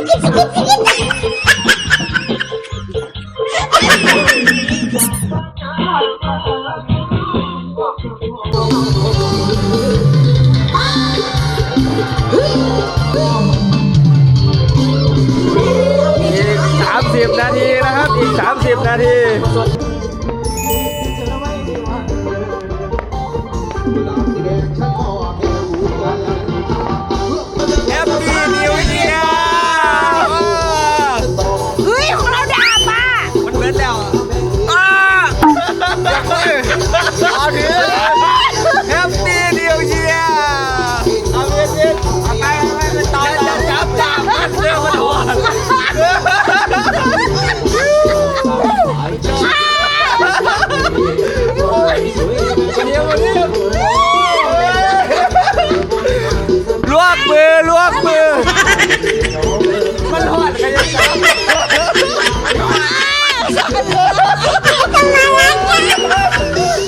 sikit sikit sikit. Ikut 30 นาทีนะครับ อีก 30 นาที 到了。你为什么要这